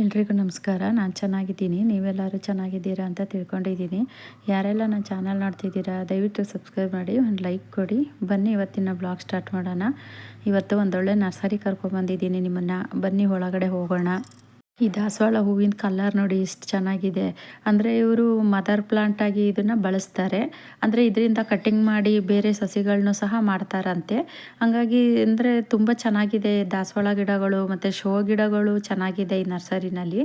ಎಲ್ರಿಗೂ ನಮಸ್ಕಾರ. ನಾನು ಚೆನ್ನಾಗಿದ್ದೀನಿ. ನೀವೆಲ್ಲರೂ ಚೆನ್ನಾಗಿದ್ದೀರಾ ಅಂತ ತಿಳ್ಕೊಂಡಿದ್ದೀನಿ. ಯಾರೆಲ್ಲ ನನ್ನ ಚಾನಲ್ ನೋಡ್ತಿದ್ದೀರಾ, ದಯವಿಟ್ಟು ಸಬ್ಸ್ಕ್ರೈಬ್ ಮಾಡಿ, ಒಂದು ಲೈಕ್ ಕೊಡಿ. ಬನ್ನಿ ಇವತ್ತಿನ ಬ್ಲಾಗ್ ಸ್ಟಾರ್ಟ್ ಮಾಡೋಣ. ಇವತ್ತು ಒಂದೊಳ್ಳೆ ನರ್ಸರಿ ಕರ್ಕೊಬಂದಿದ್ದೀನಿ ನಿಮ್ಮನ್ನು. ಬನ್ನಿ ಒಳಗಡೆ ಹೋಗೋಣ. ಈ ದಾಸವಾಳ ಹೂವಿನ ಕಲರ್ ನೋಡಿ ಎಷ್ಟು ಚೆನ್ನಾಗಿದೆ. ಅಂದರೆ ಇವರು ಮದರ್ ಪ್ಲಾಂಟ್ ಆಗಿ ಇದನ್ನು ಬಳಸ್ತಾರೆ. ಅಂದರೆ ಇದರಿಂದ ಕಟ್ಟಿಂಗ್ ಮಾಡಿ ಬೇರೆ ಸಸಿಗಳನ್ನೂ ಸಹ ಮಾಡ್ತಾರಂತೆ. ಹಾಗಾಗಿ ಅಂದರೆ ತುಂಬ ಚೆನ್ನಾಗಿದೆ ದಾಸವಾಳ ಗಿಡಗಳು ಮತ್ತು ಶೋ ಗಿಡಗಳು ಚೆನ್ನಾಗಿದೆ ಈ ನರ್ಸರಿನಲ್ಲಿ.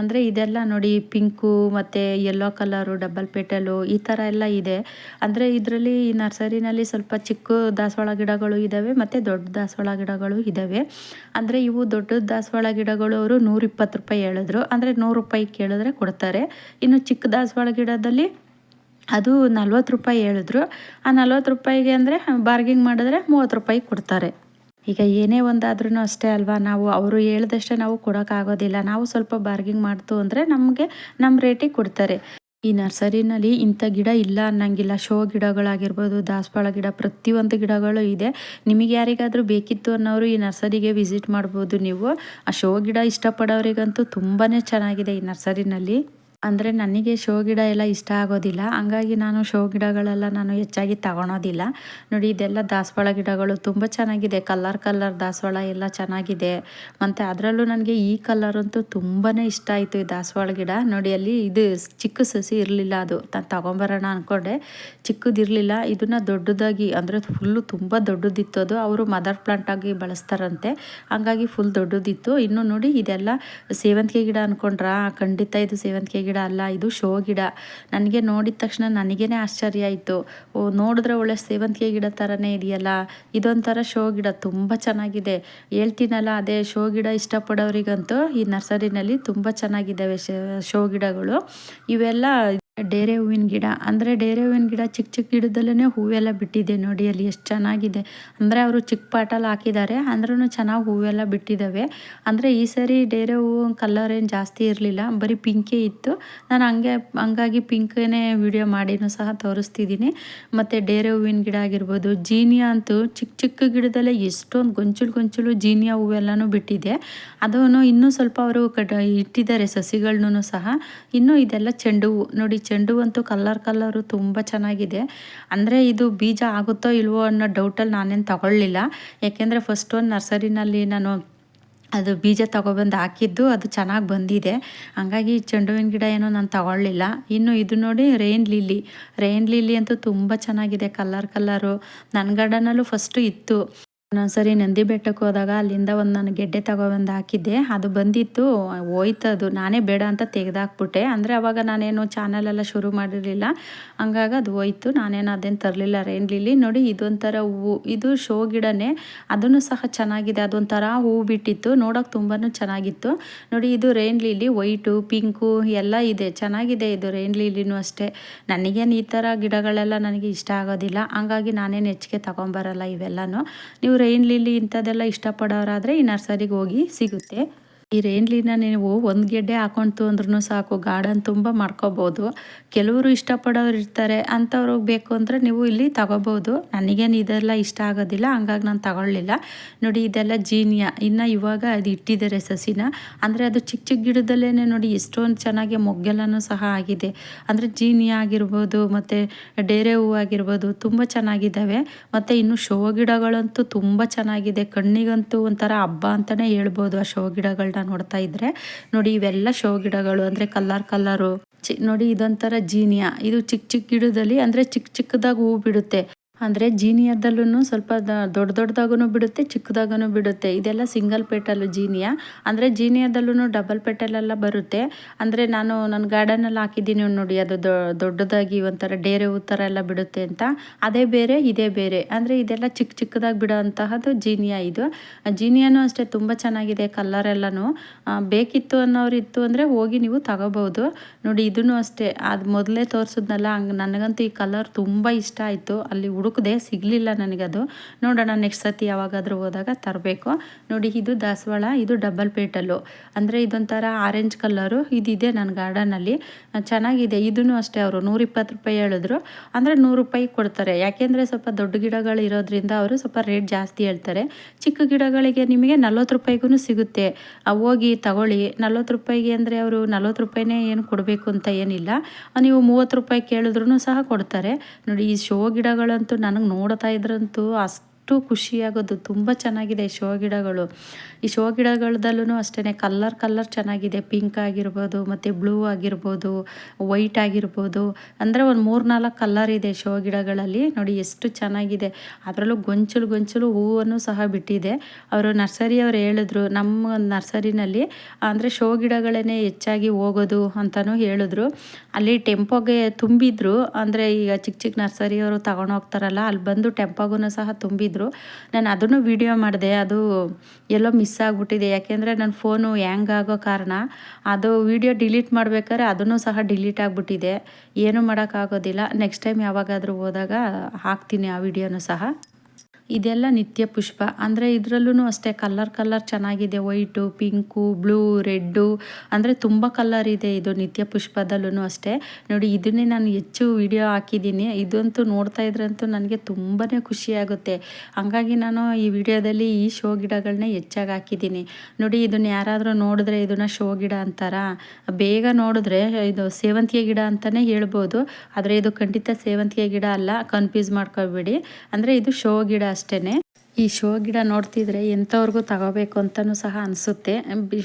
ಅಂದರೆ ಇದೆಲ್ಲ ನೋಡಿ ಪಿಂಕು ಮತ್ತು ಯೆಲ್ಲೋ ಕಲರು ಡಬಲ್ ಪೆಟಲು ಈ ಥರ ಎಲ್ಲ ಇದೆ. ಅಂದರೆ ಇದರಲ್ಲಿ ಈ ನರ್ಸರಿನಲ್ಲಿ ಸ್ವಲ್ಪ ಚಿಕ್ಕ ದಾಸವಾಳ ಗಿಡಗಳು ಇದ್ದಾವೆ ಮತ್ತು ದೊಡ್ಡ ದಾಸವಾಳ ಗಿಡಗಳು ಇದ್ದಾವೆ ಅಂದರೆ ಇವು ದೊಡ್ಡ ದಾಸವಾಳ ಗಿಡಗಳು ಅವರು ನೂರಿಪ್ಪತ್ತು ರೂಪಾಯಿ ಹೇಳಿದ್ರು. ಅಂದರೆ ನೂರು ರೂಪಾಯಿ ಕೇಳಿದ್ರೆ ಕೊಡ್ತಾರೆ. ಇನ್ನು ಚಿಕ್ಕ ದಾಸವಾಳ ಗಿಡದಲ್ಲಿ ಅದು ನಲ್ವತ್ತು ರೂಪಾಯಿ ಹೇಳಿದ್ರು. ಆ ನಲ್ವತ್ತು ರೂಪಾಯಿಗೆ ಅಂದರೆ ಬಾರ್ಗಿಂಗ್ ಮಾಡಿದ್ರೆ ಮೂವತ್ತು ರೂಪಾಯಿ ಕೊಡ್ತಾರೆ. ಈಗ ಏನೇ ಒಂದಾದ್ರೂ ಅಷ್ಟೇ ಅಲ್ವಾ? ನಾವು ಅವರು ಹೇಳಿದಷ್ಟೇ ನಾವು ಕೊಡೋಕ್ಕಾಗೋದಿಲ್ಲ. ನಾವು ಸ್ವಲ್ಪ ಬಾರ್ಗಿಂಗ್ ಮಾಡ್ತು ಅಂದರೆ ನಮಗೆ ನಮ್ಮ ರೇಟಿಗೆ ಕೊಡ್ತಾರೆ. ಈ ನರ್ಸರಿನಲ್ಲಿ ಇಂಥ ಗಿಡ ಇಲ್ಲ ಅನ್ನಂಗಿಲ್ಲ. ಶೋ ಗಿಡಗಳಾಗಿರ್ಬೋದು, ದಾಸವಾಳ ಗಿಡ, ಪ್ರತಿಯೊಂದು ಗಿಡಗಳು ಇದೆ. ನಿಮಗೆ ಯಾರಿಗಾದರೂ ಬೇಕಿತ್ತು ಅನ್ನೋರು ಈ ನರ್ಸರಿಗೆ ವಿಸಿಟ್ ಮಾಡ್ಬೋದು ನೀವು. ಆ ಶೋ ಗಿಡ ಇಷ್ಟಪಡೋರಿಗಂತೂ ತುಂಬಾ ಚೆನ್ನಾಗಿದೆ ಈ ನರ್ಸರಿನಲ್ಲಿ. ಅಂದರೆ ನನಗೆ ಶೋ ಗಿಡ ಎಲ್ಲ ಇಷ್ಟ ಆಗೋದಿಲ್ಲ. ಹಂಗಾಗಿ ನಾನು ಶೋ ಗಿಡಗಳೆಲ್ಲ ನಾನು ಹೆಚ್ಚಾಗಿ ತಗೊಳೋದಿಲ್ಲ. ನೋಡಿ, ಇದೆಲ್ಲ ದಾಸವಾಳ ಗಿಡಗಳು ತುಂಬ ಚೆನ್ನಾಗಿದೆ. ಕಲರ್ ಕಲ್ಲರ್ ದಾಸವಾಳ ಎಲ್ಲ ಚೆನ್ನಾಗಿದೆ. ಮತ್ತು ಅದರಲ್ಲೂ ನನಗೆ ಈ ಕಲರ್ ಅಂತೂ ತುಂಬಾ ಇಷ್ಟ ಆಯಿತು ಈ ದಾಸವಾಳ ಗಿಡ. ನೋಡಿ, ಅಲ್ಲಿ ಇದು ಚಿಕ್ಕ ಸಸಿ ಇರಲಿಲ್ಲ ಅದು. ನಾನು ತಗೊಂಬರೋಣ ಅಂದ್ಕೊಂಡೆ ಚಿಕ್ಕದಿರಲಿಲ್ಲ ಇದನ್ನು ದೊಡ್ಡದಾಗಿ ಅಂದರೆ ಫುಲ್ಲು ತುಂಬ ದೊಡ್ಡದಿತ್ತು ಅದು. ಅವರು ಮದರ್ ಪ್ಲಾಂಟಾಗಿ ಬಳಸ್ತಾರಂತೆ. ಹಂಗಾಗಿ ಫುಲ್ ದೊಡ್ಡದಿತ್ತು. ಇನ್ನು ನೋಡಿ, ಇದೆಲ್ಲ ಸೇವಂತಿಗೆ ಗಿಡ ಅಂದ್ಕೊಂಡ್ರಾ ಖಂಡಿತ ಇದು ಸೇವಂತಿಗೆ ಗಿಡ ಗಿಡ ಅಲ್ಲ, ಇದು ಶೋ ಗಿಡ. ನನಗೆ ನೋಡಿದ ತಕ್ಷಣ ನನಗೇನೆ ಆಶ್ಚರ್ಯ ಆಯಿತು. ಓ, ನೋಡಿದ್ರೆ ಒಳ್ಳೆ ಸೇವಂತಿಗೆ ಗಿಡ ಥರನೇ ಇದೆಯಲ್ಲ. ಇದೊಂಥರ ಶೋ ಗಿಡ, ತುಂಬ ಚೆನ್ನಾಗಿದೆ. ಹೇಳ್ತೀನಲ್ಲ, ಅದೇ ಶೋ ಗಿಡ ಇಷ್ಟಪಡೋರಿಗಂತೂ ಈ ನರ್ಸರಿನಲ್ಲಿ ತುಂಬ ಚೆನ್ನಾಗಿದ್ದಾವೆ ಶೋ ಗಿಡಗಳು. ಇವೆಲ್ಲ ಡೇರೆ ಹೂವಿನ ಗಿಡ. ಅಂದರೆ ಡೇರೆ ಹೂವಿನ ಗಿಡ ಚಿಕ್ಕ ಚಿಕ್ಕ ಗಿಡದಲ್ಲೇ ಹೂವೆಲ್ಲ ಬಿಟ್ಟಿದೆ ನೋಡಿ, ಅಲ್ಲಿ ಎಷ್ಟು ಚೆನ್ನಾಗಿದೆ. ಅಂದರೆ ಅವರು ಚಿಕ್ಕ ಪಾಟಲ್ಲಿ ಹಾಕಿದ್ದಾರೆ ಅಂದ್ರೂ ಚೆನ್ನಾಗಿ ಹೂವೆಲ್ಲ ಬಿಟ್ಟಿದ್ದಾವೆ ಅಂದರೆ ಈ ಸರಿ ಡೇರೆ ಹೂವು ಕಲರ್ ಏನು ಜಾಸ್ತಿ ಇರಲಿಲ್ಲ, ಬರೀ ಪಿಂಕೇ ಇತ್ತು. ನಾನು ಹಂಗೆ, ಹಂಗಾಗಿ ಪಿಂಕೇ ವಿಡಿಯೋ ಮಾಡಿನೂ ಸಹ ತೋರಿಸ್ತಿದ್ದೀನಿ ಮತ್ತು ಡೇರೆ ಹೂವಿನ ಗಿಡ ಆಗಿರ್ಬೋದು, ಜೀನಿಯಾ ಅಂತೂ ಚಿಕ್ಕ ಚಿಕ್ಕ ಗಿಡದಲ್ಲೇ ಎಷ್ಟೊಂದು ಗೊಂಚಲು ಗೊಂಚಲು ಜೀನಿಯಾ ಹೂವೆಲ್ಲನೂ ಬಿಟ್ಟಿದೆ. ಅದನ್ನು ಇನ್ನೂ ಸ್ವಲ್ಪ ಅವರು ಕಟ್ ಇಟ್ಟಿದ್ದಾರೆ ಸಸಿಗಳನ್ನೂ ಸಹ. ಇನ್ನೂ ಇದೆಲ್ಲ ಚೆಂಡು ಹೂವು ನೋಡಿ ಚೆಂಡು ಅಂತೂ ಕಲ್ಲರ್ ಕಲ್ಲರು ತುಂಬ ಚೆನ್ನಾಗಿದೆ. ಅಂದರೆ ಇದು ಬೀಜ ಆಗುತ್ತೋ ಇಲ್ವೋ ಅನ್ನೋ ಡೌಟಲ್ಲಿ ನಾನೇನು ತಗೊಳ್ಳಿಲ್ಲ. ಯಾಕೆಂದರೆ ಫಸ್ಟ್ ಒಂದು ನರ್ಸರಿನಲ್ಲಿ ನಾನು ಅದು ಬೀಜ ತೊಗೊಬಂದು ಹಾಕಿದ್ದು ಅದು ಚೆನ್ನಾಗಿ ಬಂದಿದೆ. ಹಂಗಾಗಿ ಚೆಂಡುವಿನ ಗಿಡ ಏನೋ ನಾನು ತಗೊಳ್ಳಿಲ್ಲ. ಇನ್ನು ಇದು ನೋಡಿ ರೈನ್ ಲಿಲ್ಲಿ ರೈನ್ ಲಿಲ್ಲಿ ಅಂತೂ ತುಂಬ ಚೆನ್ನಾಗಿದೆ ಕಲ್ಲರ್ ಕಲ್ಲರು ನನ್ನ ಗಾರ್ಡನಲ್ಲೂ ಫಸ್ಟು ಇತ್ತು. ಒಂದೊಂದ್ಸರಿ ನಂದಿ ಬೆಟ್ಟಕ್ಕೆ ಹೋದಾಗ ಅಲ್ಲಿಂದ ಒಂದು ನಾನು ಗೆಡ್ಡೆ ತಗೊಬಂದು ಹಾಕಿದ್ದೆ. ಅದು ಬಂದಿತ್ತು. ಹೋಯ್ತು ಅದು. ನಾನೇ ಬೇಡ ಅಂತ ತೆಗೆದಾಕ್ಬಿಟ್ಟೆ. ಅಂದರೆ ಅವಾಗ ನಾನೇನು ಚಾನಲೆಲ್ಲ ಶುರು ಮಾಡಿರಲಿಲ್ಲ. ಹಂಗಾಗಿ ಅದು ಹೋಯ್ತು. ನಾನೇನು ಅದೇನು ತರಲಿಲ್ಲ ರೇನ್ಲಿಲಿ ನೋಡಿ, ಇದೊಂಥರ ಹೂವು ಇದು ಶೋ ಗಿಡನೇ. ಅದನ್ನು ಸಹ ಚೆನ್ನಾಗಿದೆ. ಅದೊಂಥರ ಹೂವು ಬಿಟ್ಟಿತ್ತು. ನೋಡೋಕೆ ತುಂಬಾ ಚೆನ್ನಾಗಿತ್ತು. ನೋಡಿ, ಇದು ರೇನ್ ಲಿಲಿ ವೈಟು, ಪಿಂಕು ಎಲ್ಲ ಇದೆ. ಚೆನ್ನಾಗಿದೆ ಇದು ರೇನ್ ಲಿಲಿನೂ ಅಷ್ಟೇ. ನನಗೇನು ಈ ಥರ ಗಿಡಗಳೆಲ್ಲ ನನಗೆ ಇಷ್ಟ ಆಗೋದಿಲ್ಲ. ಹಂಗಾಗಿ ನಾನೇನು ಹೆಚ್ಚಿಗೆ ತಗೊಂಬರಲ್ಲ ಇವೆಲ್ಲನೂ. ನೀವು ರೈನ್ ಲಿಲ್ಲಿ ಇಂಥದ್ದೆಲ್ಲ ಇಷ್ಟಪಡೋರಾದರೆ ಈ ನರ್ಸರಿಗೆ ಹೋಗಿ ಸಿಗುತ್ತೆ. ಈ ರೇನ್ಲಿನ ನೀವು ಒಂದು ಗೆಡ್ಡೆ ಹಾಕೊಂತು ಅಂದ್ರೂ ಸಾಕು, ಗಾರ್ಡನ್ ತುಂಬ ಮಾಡ್ಕೋಬೋದು. ಕೆಲವರು ಇಷ್ಟಪಡೋರು ಇರ್ತಾರೆ, ಅಂಥವ್ರಿಗೆ ಬೇಕು ಅಂದರೆ ನೀವು ಇಲ್ಲಿ ತಗೋಬೋದು. ನನಗೇನು ಇದೆಲ್ಲ ಇಷ್ಟ ಆಗೋದಿಲ್ಲ, ಹಂಗಾಗಿ ನಾನು ತಗೊಳ್ಳಿಲ್ಲ. ನೋಡಿ, ಇದೆಲ್ಲ ಜೀನಿಯ. ಇನ್ನು ಇವಾಗ ಅದು ಇಟ್ಟಿದ್ದಾರೆ ಸಸಿನ. ಅಂದರೆ ಅದು ಚಿಕ್ಕ ಚಿಕ್ಕ ಗಿಡದಲ್ಲೇ ನೋಡಿ ಎಷ್ಟೊಂದು ಚೆನ್ನಾಗಿ ಮೊಗ್ಗೆಲ್ಲನೂ ಸಹ ಆಗಿದೆ. ಅಂದರೆ ಜೀನಿಯ ಆಗಿರ್ಬೋದು, ಮತ್ತು ಡೇರೆ ಹೂವು ಆಗಿರ್ಬೋದು, ತುಂಬ ಚೆನ್ನಾಗಿದ್ದಾವೆ. ಮತ್ತು ಇನ್ನು ಶೋ ಗಿಡಗಳಂತೂ ತುಂಬ ಚೆನ್ನಾಗಿದೆ. ಕಣ್ಣಿಗಂತೂ ಒಂಥರ ಹಬ್ಬ ಅಂತಲೇ ಹೇಳ್ಬೋದು ಆ ಶೋ ಗಿಡಗಳನ್ನ ನೋಡ್ತಾ ಇದ್ರೆ. ನೋಡಿ ಇವೆಲ್ಲ ಶೋ ಗಿಡಗಳು ಅಂದ್ರೆ ಕಲ್ಲರ್ ಕಲ್ಲರು ಚಿ, ನೋಡಿ ಇದೊಂಥರ ಜೀನಿಯಾ. ಇದು ಚಿಕ್ಕ ಚಿಕ್ಕ ಗಿಡದಲ್ಲಿ ಅಂದ್ರೆ ಚಿಕ್ಕ ಚಿಕ್ಕದಾಗಿ ಹೂ ಬಿಡುತ್ತೆ. ಅಂದರೆ ಜೀನಿಯದಲ್ಲೂ ಸ್ವಲ್ಪ ದೊಡ್ಡ ದೊಡ್ಡದಾಗೂ ಬಿಡುತ್ತೆ ಚಿಕ್ಕದಾಗೂ ಬಿಡುತ್ತೆ. ಇದೆಲ್ಲ ಸಿಂಗಲ್ ಪೆಟಲ್ಲು ಜೀನಿಯ. ಅಂದರೆ ಜೀನಿಯದಲ್ಲೂ ಡಬಲ್ ಪೆಟಲೆಲ್ಲ ಬರುತ್ತೆ. ಅಂದರೆ ನಾನು ನನ್ನ ಗಾರ್ಡನಲ್ಲಿ ಹಾಕಿದ್ದೀನಿ ನೋಡಿ, ಅದು ದೊಡ್ಡದಾಗಿ ಒಂಥರ ಡೇರೆ ಹೂ ಥರ ಎಲ್ಲ ಬಿಡುತ್ತೆ ಅಂತ. ಅದೇ ಬೇರೆ, ಇದೇ ಬೇರೆ. ಅಂದರೆ ಇದೆಲ್ಲ ಚಿಕ್ಕ ಚಿಕ್ಕದಾಗಿ ಬಿಡೋ ಅಂತಹದ್ದು ಜೀನಿಯಾ ಇದು. ಜೀನಿಯಾನು ಅಷ್ಟೇ ತುಂಬ ಚೆನ್ನಾಗಿದೆ ಕಲ್ಲರ್ ಎಲ್ಲನೂ. ಬೇಕಿತ್ತು ಅನ್ನೋರು ಇತ್ತು ಅಂದರೆ ಹೋಗಿ ನೀವು ತಗೋಬೋದು ನೋಡಿ ಇದೂ ಅಷ್ಟೇ. ಅದು ಮೊದಲೇ ತೋರಿಸಿದ್ನಲ್ಲ, ಹಂಗೆ ನನಗಂತೂ ಈ ಕಲರ್ ತುಂಬ ಇಷ್ಟ ಆಯಿತು. ಅಲ್ಲಿ ಹುಡುಕ್ ಹುಡುಕದೆ ಸಿಗಲಿಲ್ಲ ನನಗದು. ನೋಡೋಣ ನೆಕ್ಸ್ಟ್ ಸತಿ ಯಾವಾಗಾದರೂ ಹೋದಾಗ ತರಬೇಕು. ನೋಡಿ, ಇದು ದಾಸವಾಳ, ಇದು ಡಬಲ್ ಪೇಟಲ್ಲು. ಅಂದರೆ ಇದೊಂಥರ ಆರೆಂಜ್ ಕಲರು ಇದಿದೆ ನನ್ನ ಗಾರ್ಡನಲ್ಲಿ ಚೆನ್ನಾಗಿದೆ ಇದೂ ಅಷ್ಟೇ ಅವರು, ನೂರಿಪ್ಪತ್ತು ರೂಪಾಯಿ ಹೇಳಿದ್ರು. ಅಂದರೆ ನೂರು ರೂಪಾಯಿ ಕೊಡ್ತಾರೆ. ಯಾಕೆಂದರೆ ಸ್ವಲ್ಪ ದೊಡ್ಡ ಗಿಡಗಳು ಇರೋದ್ರಿಂದ ಅವರು ಸ್ವಲ್ಪ ರೇಟ್ ಜಾಸ್ತಿ ಹೇಳ್ತಾರೆ. ಚಿಕ್ಕ ಗಿಡಗಳಿಗೆ ನಿಮಗೆ ನಲ್ವತ್ತು ರೂಪಾಯಿಗೂ ಸಿಗುತ್ತೆ. ಹೋಗಿ ತಗೊಳ್ಳಿ. ನಲ್ವತ್ತು ರೂಪಾಯಿಗೆ ಅಂದರೆ ಅವರು ನಲ್ವತ್ತು ರೂಪಾಯಿನೇ ಏನು ಕೊಡಬೇಕು ಅಂತ ಏನಿಲ್ಲ. ನೀವು ಮೂವತ್ತು ರೂಪಾಯಿ ಕೇಳಿದ್ರು ಸಹ ಕೊಡ್ತಾರೆ. ನೋಡಿ, ಈ ಶೋ ಗಿಡಗಳಂತೂ ನನಗೆ ನೋಡ್ತಾ ಇದ್ರಂತೂ ಅಷ್ಟು ಅಷ್ಟು ಖುಷಿಯಾಗೋದು. ತುಂಬ ಚೆನ್ನಾಗಿದೆ ಶೋ ಗಿಡಗಳು ಈ ಶೋ ಗಿಡಗಳದಲ್ಲೂ ಅಷ್ಟೇ ಕಲ್ಲರ್ ಕಲ್ಲರ್ ಚೆನ್ನಾಗಿದೆ. ಪಿಂಕ್ ಆಗಿರ್ಬೋದು, ಮತ್ತು ಬ್ಲೂ ಆಗಿರ್ಬೋದು, ವೈಟ್ ಆಗಿರ್ಬೋದು. ಅಂದರೆ ಒಂದು ಮೂರು ನಾಲ್ಕು ಕಲ್ಲರ್ ಇದೆ ಶೋ ಗಿಡಗಳಲ್ಲಿ ನೋಡಿ ಎಷ್ಟು ಚೆನ್ನಾಗಿದೆ. ಅದರಲ್ಲೂ ಗೊಂಚಲು ಗೊಂಚಲು ಹೂವನ್ನು ಸಹ ಬಿಟ್ಟಿದೆ. ಅವರು ನರ್ಸರಿಯವರು ಹೇಳಿದ್ರು, ನಮ್ಮ ನರ್ಸರಿನಲ್ಲಿ ಅಂದರೆ ಶೋ ಗಿಡಗಳೇ ಹೆಚ್ಚಾಗಿ ಹೋಗೋದು ಅಂತಲೂ ಹೇಳಿದ್ರು. ಅಲ್ಲಿ ಟೆಂಪೋಗೆ ತುಂಬಿದ್ರು. ಅಂದರೆ ಈಗ ಚಿಕ್ಕ ಚಿಕ್ಕ ನರ್ಸರಿಯವರು ತಗೊಂಡು ಹೋಗ್ತಾರಲ್ಲ, ಅಲ್ಲಿ ಬಂದು ಟೆಂಪೋಗೂ ಸಹ ತುಂಬಿದ್ರು. ನಾನು ಅದನ್ನು ವಿಡಿಯೋ ಮಾಡಿದೆ, ಅದು ಎಲ್ಲೋ ಮಿಸ್ ಆಗಿಬಿಟ್ಟಿದೆ. ಯಾಕೆಂದರೆ ನನ್ನ ಫೋನು ಹ್ಯಾಂಗ್ ಆಗೋ ಕಾರಣ, ಅದು ವಿಡಿಯೋ ಡಿಲೀಟ್ ಮಾಡ್ಬೇಕಾದ್ರೆ ಅದನ್ನು ಸಹ ಡಿಲೀಟ್ ಆಗಿಬಿಟ್ಟಿದೆ. ಏನೂ ಮಾಡೋಕ್ಕಾಗೋದಿಲ್ಲ. ನೆಕ್ಸ್ಟ್ ಟೈಮ್ ಯಾವಾಗಾದರೂ ಹೋದಾಗ ಹಾಕ್ತೀನಿ ಆ ವಿಡಿಯೋನು ಸಹ. ಇದೆಲ್ಲ ನಿತ್ಯ ಪುಷ್ಪ. ಅಂದರೆ ಇದರಲ್ಲೂ ಅಷ್ಟೇ ಕಲ್ಲರ್ ಕಲ್ಲರ್ ಚೆನ್ನಾಗಿದೆ. White, pink, blue, red. ಅಂದರೆ ತುಂಬ ಕಲ್ಲರ್ ಇದೆ ಇದು ನಿತ್ಯ ಪುಷ್ಪದಲ್ಲೂ ಅಷ್ಟೇ. ನೋಡಿ, ಇದನ್ನೇ ನಾನು ಹೆಚ್ಚು ವಿಡಿಯೋ ಹಾಕಿದ್ದೀನಿ. ಇದಂತೂ ನೋಡ್ತಾ ಇದ್ರಂತೂ ನನಗೆ ತುಂಬಾ ಖುಷಿಯಾಗುತ್ತೆ ಹಂಗಾಗಿ ನಾನು ಈ ವಿಡಿಯೋದಲ್ಲಿ ಈ ಶೋ ಗಿಡಗಳನ್ನ ಹೆಚ್ಚಾಗಿ ಹಾಕಿದ್ದೀನಿ. ನೋಡಿ, ಇದನ್ನು ಯಾರಾದರೂ ನೋಡಿದ್ರೆ ಇದನ್ನು ಶೋ ಗಿಡ ಅಂತಾರ? ಬೇಗ ನೋಡಿದ್ರೆ ಇದು ಸೇವಂತಿಗೆ ಗಿಡ ಅಂತಲೇ ಹೇಳ್ಬೋದು. ಆದರೆ ಇದು ಖಂಡಿತ ಸೇವಂತಿಗೆ ಗಿಡ ಅಲ್ಲ, ಕನ್ಫ್ಯೂಸ್ ಮಾಡ್ಕೋಬೇಡಿ ಅಂದರೆ ಇದು ಶೋ ಗಿಡ ಅಷ್ಟೇ ಈ ಶೋ ಗಿಡ ನೋಡ್ತಿದ್ರೆ ಎಂಥವ್ರಿಗೂ ತಗೋಬೇಕು ಅಂತಲೂ ಸಹ ಅನಿಸುತ್ತೆ.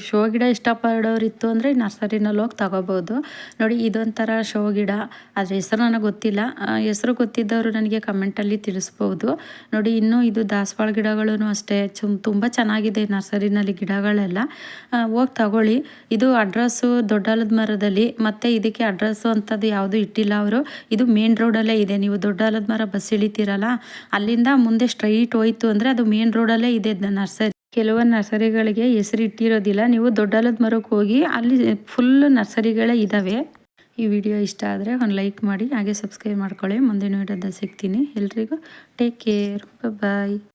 ಶೋ ಗಿಡ ಇಷ್ಟಪಡೋರಿತ್ತು ಅಂದರೆ ನರ್ಸರಿನಲ್ಲಿ ಹೋಗಿ ತಗೋಬೋದು. ನೋಡಿ, ಇದೊಂಥರ ಶೋ ಗಿಡ. ಅದರ ಹೆಸರು ನನಗೆ ಗೊತ್ತಿಲ್ಲ. ಹೆಸರು ಗೊತ್ತಿದ್ದವರು ನನಗೆ ಕಮೆಂಟಲ್ಲಿ ತಿಳಿಸ್ಬೋದು. ನೋಡಿ, ಇನ್ನೂ ಇದು ದಾಸವಾಳ ಗಿಡಗಳೂ ಅಷ್ಟೇ. ಚುಮ್ ತುಂಬ ಚೆನ್ನಾಗಿದೆ ನರ್ಸರಿನಲ್ಲಿ ಗಿಡಗಳೆಲ್ಲ. ಹೋಗಿ ತಗೊಳ್ಳಿ. ಇದು ಅಡ್ರೆಸ್ಸು ದೊಡ್ಡಾಲದ ಮರದಲ್ಲಿ. ಮತ್ತು ಇದಕ್ಕೆ ಅಡ್ರೆಸ್ಸು ಅಂಥದ್ದು ಯಾವುದು ಇಟ್ಟಿಲ್ಲ ಅವರು. ಇದು ಮೇನ್ ರೋಡಲ್ಲೇ ಇದೆ. ನೀವು ದೊಡ್ಡಾಲದ ಮರ ಬಸ್ ಇಳಿತೀರಲ್ಲ, ಅಲ್ಲಿಂದ ಮುಂದೆ ಸ್ಟ್ರೈಟ್ ಹೋಯ್ತು ಅಂದರೆ ಅದು ಮೇನ್ ರೋಡಲ್ಲೇ ಇದೆ ನರ್ಸರಿ. ಕೆಲವೊಂದು ನರ್ಸರಿಗಳಿಗೆ ಹೆಸರು ಇಟ್ಟಿರೋದಿಲ್ಲ ನೀವು ದೊಡ್ಡಲದ ಮರಕ್ಕೆ ಹೋಗಿ ಅಲ್ಲಿ ಫುಲ್ ನರ್ಸರಿಗಳೇ ಇದ್ದಾವೆ ಈ ವಿಡಿಯೋ ಇಷ್ಟ ಆದರೆ ಒಂದು ಲೈಕ್ ಮಾಡಿ, ಹಾಗೆ ಸಬ್ಸ್ಕ್ರೈಬ್ ಮಾಡ್ಕೊಳ್ಳಿ. ಮುಂದಿನ ವಿಡಿಯೋದಲ್ಲಿ ಸಿಗ್ತೀನಿ. ಎಲ್ರಿಗೂ ಟೇಕ್ ಕೇರ್ ಬಾಯ್